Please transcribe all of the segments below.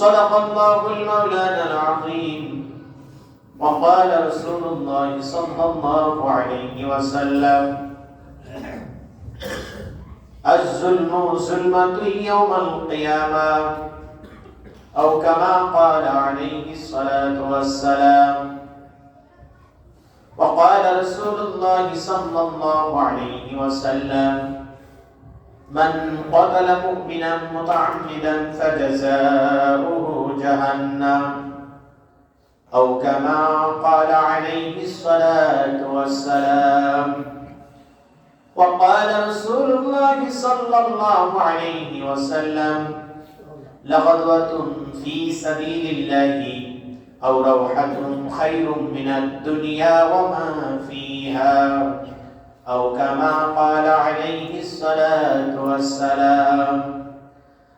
صدق الله المولانا العظيم. وقال رسول الله صلى الله عليه وسلم الظلم ظلمة يوم القيامة. أو كما قال عليه الصلاة والسلام وقال رسول الله صلى الله عليه وسلم من قتل مؤمنا متعمدا فجزاؤه جهنم. أو كما قال عليه الصلاة والسلام وقال رسول الله صلى الله عليه وسلم لغدوة في سبيل الله أو روحة خير من الدنيا وما فيها. أو كما قال عليه الصلاة والسلام.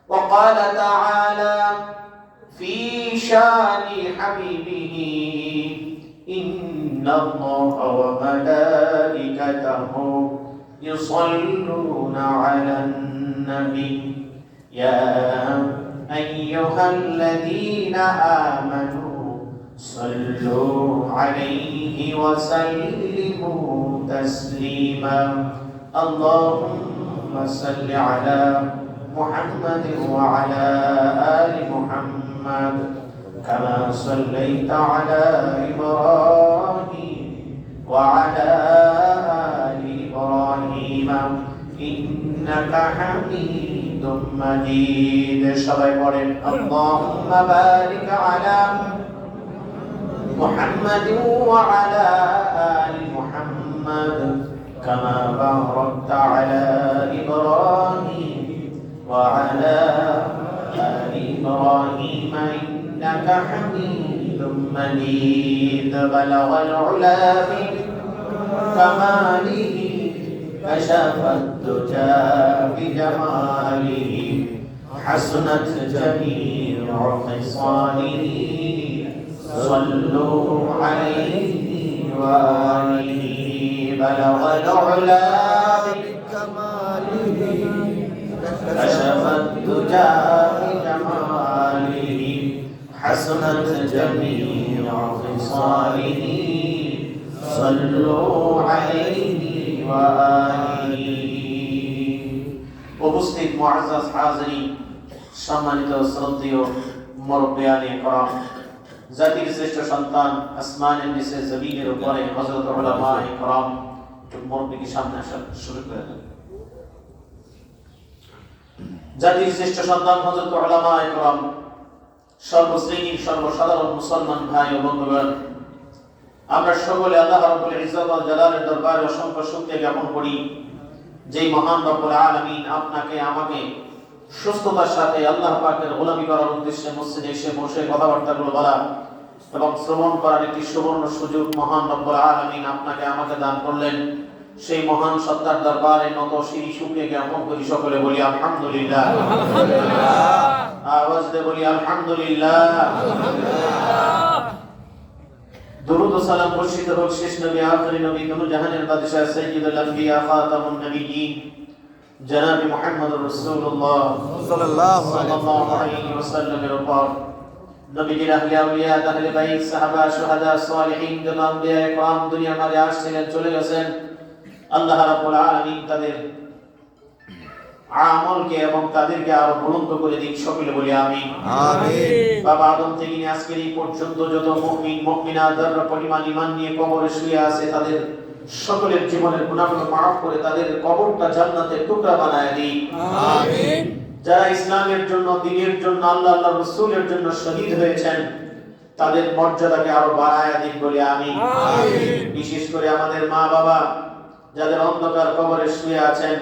وقال تعالى في شان حبيبه إن الله وملائكته يصلون على النبي. يا أيها الذين آمنوا صلوا عليه وسلموا تسليما اللهم صل على محمد وعلى آل محمد كما صليت على إبراهيم وعلى آل إبراهيم إنك حميد مجيد সবাই পড়েন اللهم بارك على محمد وعلى آل محمد كما باركت على إبراهيم وعلى آل إبراهيم إنك حميد مجيد. بلغ العلا من كماله كشف الدجى بجماله. حسنت جميع خصاله. صلوا عليه وآله بلغ العلا بكماله كشف الدجى بجماله حسنت جميع خصاله صلوا عليه وآله উপস্থিত মুআজ্জাজ হাজিরিন সম্মানিত শ্রদ্ধেয় মুরব্বিয়ানে کرام জাতির শ্রেষ্ঠ সন্তান আসমানের নিচে জমিনের উপরে হযরত উলামা کرام একটু মুরব্বিকে সামনে আসা শুরু করে দেন জাতির শ্রেষ্ঠ সন্তান হযরত উলামা کرام সর্বশ্রেণীর সর্বসাধারণ মুসলমান ভাই ও বন্ধুগণ আমরা সকলে আল্লাহ রাব্বুল ইজ্জত ওয়াল জালালের দরবারে অসংখ্য শুকরিয়া জ্ঞাপন করি যেই মহান রব্বুল আলামিন আপনাকে আমাকে সুস্থতার সাথে আল্লাহ পাকের গোলামি করার উদ্দেশ্যে মসজিদে এসে বসে কথাবার্তাগুলো বলা এবং শ্রবণ করার একটি সুবর্ণ সুযোগ মহান রব্বুল আলামিন আপনাকে আমাকে দান করলেন সেই মহান সত্তার দরবারে নত সেই সুখে জ্ঞাপন করি সকলে বলি আলহামদুলিল্লাহ আওয়াজ দিয়ে বলি আলহামদুলিল্লাহ درود و سلام مرشد হোক শেষ নবী আখরি নবী কোন জাহানের বাদশাহ সাইয়্যিদুল আম্বিয়া খাতামুন নবিয়্যিন জনাব মুহাম্মদুর রাসূলুল্লাহ সাল্লাল্লাহু সাল্লাল্লাহু আলাইহি ওয়াসাল্লামের উপর নবীজির আহলে আউলিয়া আহলে বাইত সাহাবা শুহাদা সালিহিন যত আম্বিয়া کرام দুনিয়ার মাঝে আসছিলেন চলে গেছেন আল্লাহ রাব্বুল আলামিন তাদের আমলকে এবং তাদেরকে আরো বুলন্দ করে দিন সকলে বলি আমিন আমিন বাবা আদম থেকে নিয়ে আজকের এই পর্যন্ত যত মুমিন মুমিনা যারা পরিমাণ ঈমান নিয়ে কবরে শুয়ে আছে তাদের সকলের জীবনের গুনাহগুলো মাফ করে তাদের কবরটা জান্নাতের টুকরা বানায় দিই। আমিন। যারা ইসলামের জন্য দ্বীনের জন্য আল্লাহ আল্লাহ রসুলের জন্য শহীদ হয়েছেন তাদের মর্যাদাকে আরও বাড়ায় দিন বলে আমি বিশেষ করে আমাদের মা বাবা যাদের অন্ধকার কবরে শুয়ে আছেন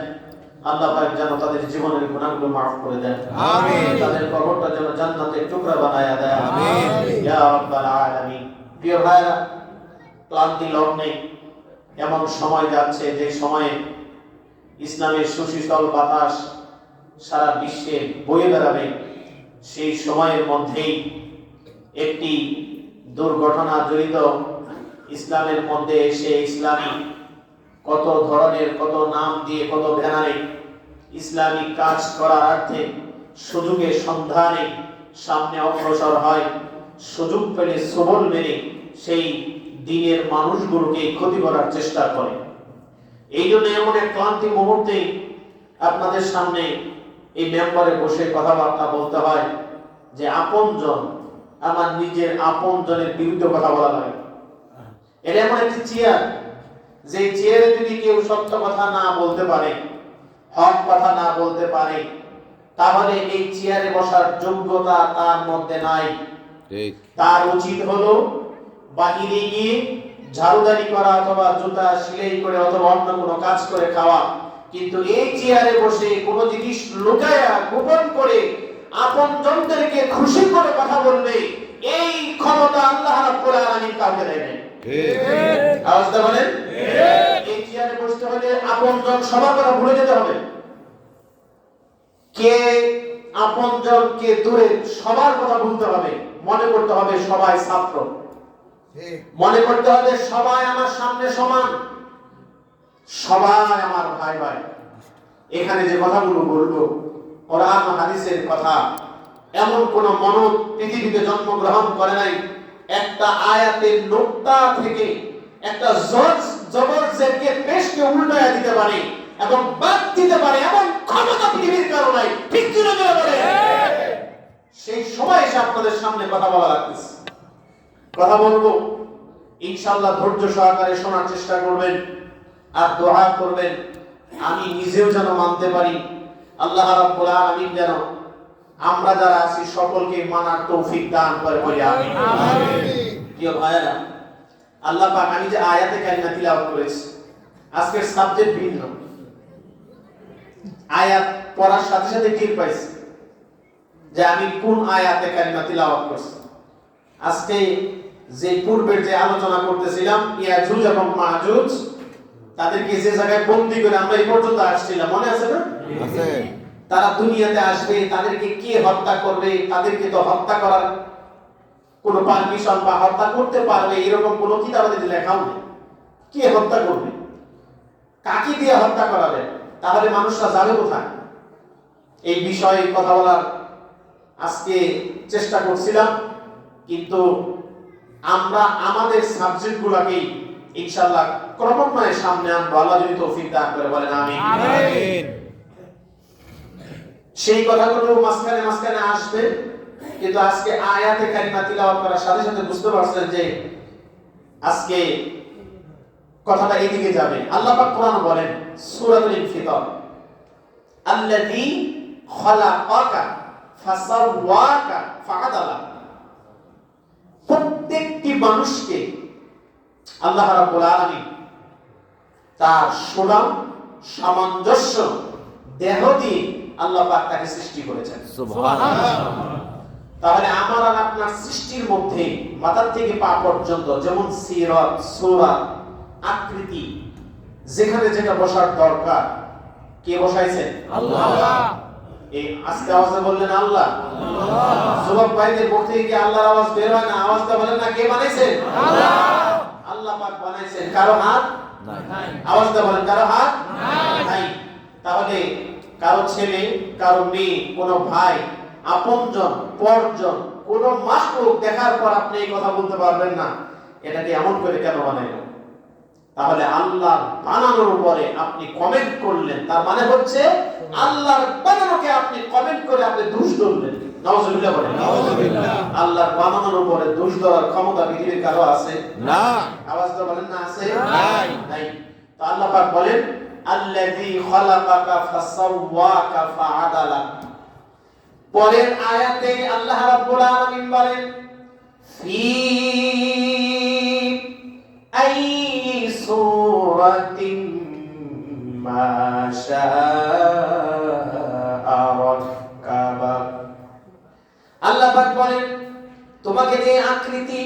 আল্লাহ পাক যেন তাদের জীবনের গুনাহগুলো মাফ করে দেন। আমিন। তাদের কবরটা যেন জান্নাতের টুকরা বানায় দেয়। আমিন। ইয়া রাব্বাল আলামিন। প্রিয় ভাইরা ক্লান্তি লগ্নে এমন সময় যাচ্ছে যে সময়ে ইসলামের সুশীতল বাতাস সারা বিশ্বে বয়ে বেড়াবে। সেই সময়ের মধ্যেই একটি দুর্ঘটনা জড়িত ইসলামের মধ্যে এসে ইসলামী কত ধরনের, কত নাম দিয়ে, কত ব্যানারে ইসলামিক কাজ করার অর্থে সুযোগের সন্ধানে সামনে অগ্রসর হয়। সুযোগ পেলে সবল মেনে সেই দিনের মানুষগুলোকে ক্ষতি করার চেষ্টা করে। এই জন্য এমন এক ক্লান্তি মুহূর্তে আপনাদের সামনে এই মেম্বারে বসে কথাবার্তা বলতে হয় যে আপনজন আমার নিজের আপনজনের বিরুদ্ধে কথা বলা লাগে। এটা এমন একটি চেয়ার যে চেয়ারে যদি কেউ সত্য কথা না বলতে পারে হক কথা না বলতে পারে তাহলে এই চেয়ারে বসার যোগ্যতা তার মধ্যে নাই। তার উচিত হলো বাহিরে গিয়ে ঝাড়ুদারি করা অথবা জুতা সেলাই করে অথবা অন্য কোনো কাজ করে খাওয়া। কিন্তু এই চেয়ারে বসে কোনো জিনিস লুকায়া গোপন করে আপন জনদেরকে খুশি করে কথা বলবে এই ক্ষমতা আল্লাহ রাব্বুল আলামিন কাউকে দেয় নাই। ঠিক। আওয়াজটা বলেন? এই চেয়ারে বসতে হলে আপন জন সবার কথা ভুলে যেতে হবে। কে আপন জন কে দূরে সবার কথা ভুলতে হবে মনে করতে হবে সবাই ছাত্র। মনে করতে হবে সবাই আমার সামনে সমান। সবাই আমার ভাই ভাই। এখানে যে কথাগুলো বলব কোরআন হাদিসের কথা এমন কোন মনত পৃথিবীতে জন্মগ্রহণ করে নাই। একটা আয়াতের নোক্তা থেকে একটা জজ জবরজেরকে পেশকে উল্টায়া দিতে পারে এবং বাদ দিতে পারে এমন ক্ষমতা পৃথিবীর কারণে ঠিক বলে সেই সময় এসে আপনাদের সামনে কথা বলা লাগতেছে। কথা বলব। ইনশাআল্লাহ ধৈর্য সহকারে শোনার চেষ্টা করবেন আর দোয়া করবেন। আমি নিজেও যেন মানতে পারি। আল্লাহ রাব্বুল আলামিন যেন আমরা যারা আছি সকলকে মানার তৌফিক দান করে বলি আমিন। প্রিয় আল্লাহ পাক আমি যে আয়াতে কারিমা তিলাওয়াত করেছি আজকের সাবজেক্ট ভিন্ন। আয়াত পড়ার সাথে সাথে টের পাইছি যে আমি কোন আয়াতে কারিমা তিলাওয়াত করছি। আজকে যে পূর্বের যে আলোচনা করতেছিলাম ইয়াজুজ এবং মাজুজ তাদেরকে যে জায়গায় বন্দি করে আমরা এই পর্যন্ত আসছিলাম মনে আছে না? আছে। তারা দুনিয়াতে আসবে তাদেরকে কে হত্যা করবে তাদেরকে তো হত্যা করার কোনো পারমিশন বা হত্যা করতে পারবে এরকম কোনো কিতাবে যদি লেখাও নেই। কে হত্যা করবে? কাকে দিয়ে হত্যা করাবে? তাহলে মানুষরা যাবে কোথায়? এই বিষয়ে কথা বলার আজকে চেষ্টা করছিলাম। কিন্তু আমরা আমাদের সাবজেক্ট গুলাকেই ইনশাল্লাহ ক্রমান্বয়ে সামনে আনব। আল্লাহ যদি তৌফিক দান করে বলেন আমি আমিন। সেই কথাগুলো মাঝখানে মাঝখানে আসবে কিন্তু আজকে আয়াতে কারিমা তিলাওয়াত করার সাথে সাথে বুঝতে পারছেন যে আজকে কথাটা এদিকে যাবে। আল্লাহ পাক কোরআন বলেন সূরাতুল ইনফিতার আল্লাযী খালাকাকা ফাসাওয়াকা ফাআদালা। প্রত্যেকটি মানুষকে আল্লাহ রাব্বুল আলামিন তার সুনাম সামঞ্জস্য দেহ দিয়ে আল্লাহ পাক তাকে সৃষ্টি করেছেন। তাহলে আমার আর আপনার সৃষ্টির মধ্যে মাথার থেকে পা পর্যন্ত যেমন সিরত সুরা আকৃতি যেখানে যেটা বসার দরকার কে বসাইছেন আল্লাহ। এই আওয়াজে বললেন, আল্লাহ আল্লাহর আওয়াজ বের হয় না? আওয়াজটা বলেন না, কে বানাইছেন? আল্লাহ পাক কারও হাত? আওয়াজটা বলেন, কারও হাত? নাই। তাহলে কারও ছেলে, কারও মেয়ে, কোনো ভাই, আপনজন, পরজন, কোনো মাসলুক দেখার পর আপনি এই কথা বলতে পারবেন না। এটাকে এমন করে কেন বানাইল তাহলে আল্লাহ বানানোর উপরে আপনি কমেন্ট করলেন। তার মানে হচ্ছে আল্লাহর বানানোকে আপনি কমেন্ট করে আপনি দোষ ধরলেন। নওয়াজুবিল্লাহ বলেন। নাউজুবিল্লাহ। আল্লাহর বানানোর উপরে দোষ ধরার ক্ষমতা পৃথিবীর কারও আছে? না। আওয়াজটা বলেন না আছে? নাই। নাই। তো আল্লাহ পাক বলেন আল্লাযী খালাকাকা ফাসাওয়াকা ফাআদালা। পরের আয়াতে আল্লাহ রাব্বুল আলামিন বলেন ফি মা শাআ রাক্কাবা আল্লাহ পাক বলেন, তোমাকে যে আকৃতি,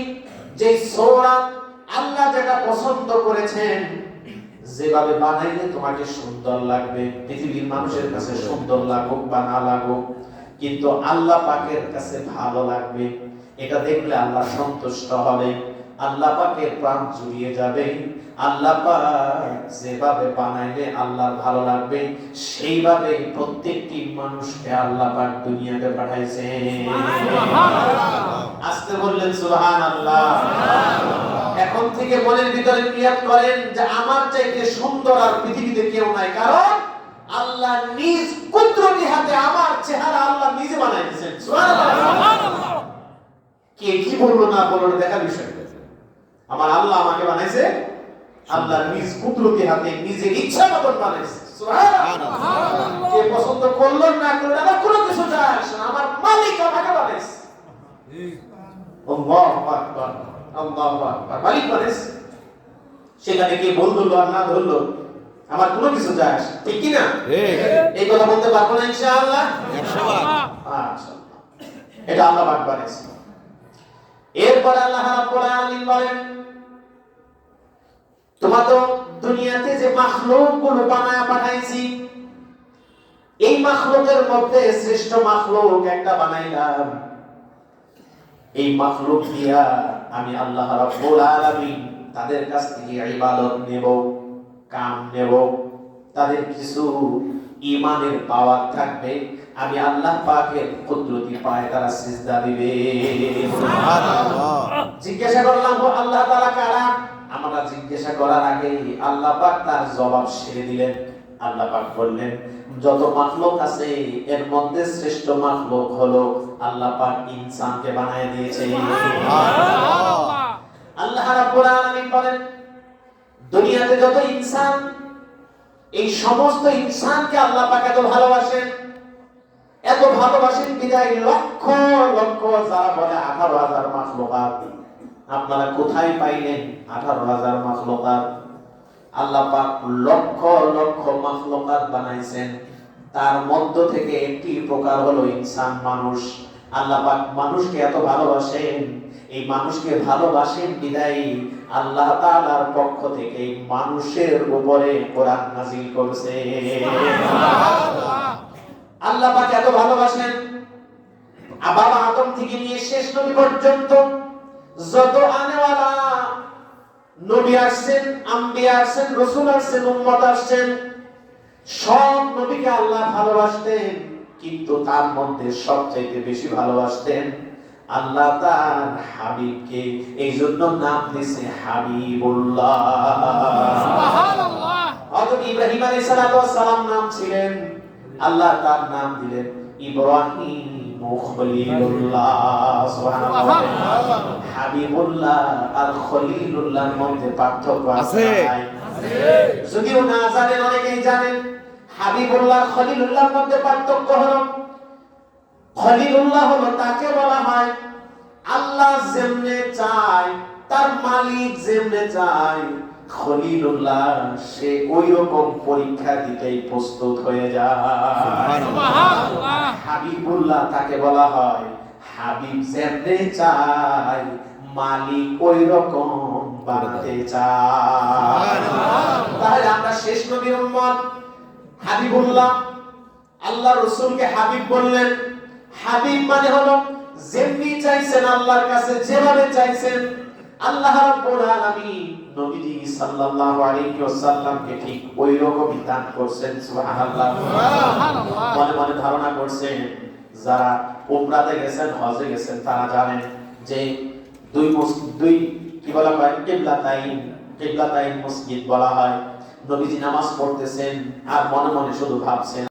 যে সৌরা আল্লাহ যেটা পছন্দ করেছেন, যেভাবে বানাইলে তোমাকে সুন্দর লাগবে। পৃথিবীর মানুষের কাছে সুন্দর লাগুক বা না লাগুক, কিন্তু আল্লাহ পাকের কাছে ভালো লাগবে। এটা দেখলে আল্লাহ সন্তুষ্ট হবে। আল্লাহ পাকের প্রাণ জুড়িয়ে যাবে। আল্লাহ পাক যেভাবে বানাইলে আল্লাহর ভালো লাগবে সেইভাবে প্রত্যেকটি মানুষকে আল্লাহ পাক দুনিয়াতে পাঠাইছে। আসতে বললেন সুবহান আল্লাহ এখন থেকে মনের ভিতরে নিয়াত করেন যে আমার চাইতে সুন্দর আর পৃথিবীতে কেউ নাই কারণ আল্লাহ নিজ কুদরতি হাতে আমার চেহারা আল্লাহ নিজে বানাই দিয়েছেন। সুবহানাল্লাহ। কে কি বলল না বলল দেখার বিষয়। আমার আল্লাহ আমাকে বানাইছে আল্লাহ নিজ কুদরতি হাতে নিজের ইচ্ছা মতন বানাইছে। কে পছন্দ করল না করল আমার কোনো কিছু যায় আসে না। আমার মালিক আমাকে বানাইছে। আল্লাহু আকবার আল্লাহু আকবার। মালিক বানাইছে। সেখানে কে বল ধরলো আর না ধরলো আমার কোনো কিছু যায় আসে ঠিক কি না এই কথা বলতে পারব না ইনশাআল্লাহ। এটা আল্লাহ পাক এরপর আল্লাহ রাব্বুল আলামিন বলেন মাখলুকগুলো বানায়া পাঠাইছি। এই মাখলুকের মধ্যে শ্রেষ্ঠ মাখলুক একটা বানাইলাম। এই মাখলুক দিয়া আমি আল্লাহ রাব্বুল আলামিন তাদের কাছ থেকে ইবাদত নেব কাম নেব। তাদের কিছু ইমানের পাওয়ার থাকবে। আমি আল্লাহ পাকের কুদরতি পায়ে তারা সিজদা দিবে। জিজ্ঞাসা করলাম আল্লাহ তাআলা কারা? আমরা জিজ্ঞাসা করার আগে আল্লাহ পাক তার জবাব সেরে দিলেন। আল্লাহ পাক বললেন যত মাখলুক আছে এর মধ্যে শ্রেষ্ঠ মাখলুক হলো আল্লাহ পাক ইনসানকে বানায় দিয়েছে আল্লাহ রাব্বুল আলামিন বলেন দুনিয়াতে যত ইনসান এই সমস্ত ইনসানকে আল্লাহ পাক এত ভালোবাসেন এত ভালোবাসেন বিদায় লক্ষ লক্ষ যারা বলে আঠারো হাজার মাখলুকাত। আপনারা কোথায় পাইলেন? আঠারো হাজার মাখলুকাত আল্লাহ পাক লক্ষ লক্ষ মাখলুকাত বানাইছেন। তার মধ্য থেকে একটি প্রকার হলো ইনসান মানুষ। আল্লাহ পাক মানুষকে এত ভালোবাসেন এই মানুষকে ভালোবাসেন বিদায়। আল্লাহ তাআলার পক্ষ থেকে মানুষের উপরে কোরআন নাজিল করছে। আল্লাহ পাক এত ভালোবাসেন। আর বাবা আদম থেকে নিয়ে শেষ নবী পর্যন্ত যত আনেওয়ালা নবী আসছেন আম্বিয়া আসছেন রসুল আসছেন উম্মত আসছেন সব নবীকে আল্লাহ ভালোবাসতেন কিন্তু তার মধ্যে সবচাইতে বেশি ভালোবাসতেন আল্লাহ তার হাবিবকে। এই জন্য নাম দিয়েছে হাবিবুল্লাহ। ইব্রাহিম আলাইহিস সালাম নাম ছিলেন। আল্লাহ তার নাম দিলেন ইব্রাহিম। আর খলিলুল্লাহর মধ্যে পার্থক্য আছে আছে। যদিও না জানেন অনেকেই জানেন হাবিবুল্লাহ খলিলুল্লাহর মধ্যে পার্থক্য হলো খলিলুল্লাহ হলো তাকে বলা হয় আল্লাহ যেমনে চায় তার মালিক যেমনে চায় খলিলুল্লাহ সে ওই রকম পরীক্ষা দিতেই প্রস্তুত হয়ে যায়। হাবিবুল্লাহ তাকে বলা হয় হাবিব যেমনে চায় মালিক ওই রকম বানাতে চায় তাহলে আমরা শেষ নবীর উম্মত হাবিবুল্লাহ। আল্লাহ রসুলকে হাবিব বললেন হাবিব মানে হলো যেমনি চাইছেন আল্লাহর কাছে যেভাবে চাইছেন আল্লাহ রাব্বুল আলামিন নবীজি সাল্লাল্লাহু আলাইহি ওয়াসাল্লামকে ঠিক ওই রকমই দান করছেন সুবহানাল্লাহ। মনে মনে ধারণা করছেন যারা উমরাতে গেছেন হজে গেছেন তারা জানেন যে দুই দুই কি বলা হয় কিবলাতাইন মসজিদ বলা হয়। নবীজি নামাজ পড়তেছেন আর মনে মনে শুধু ভাবছেন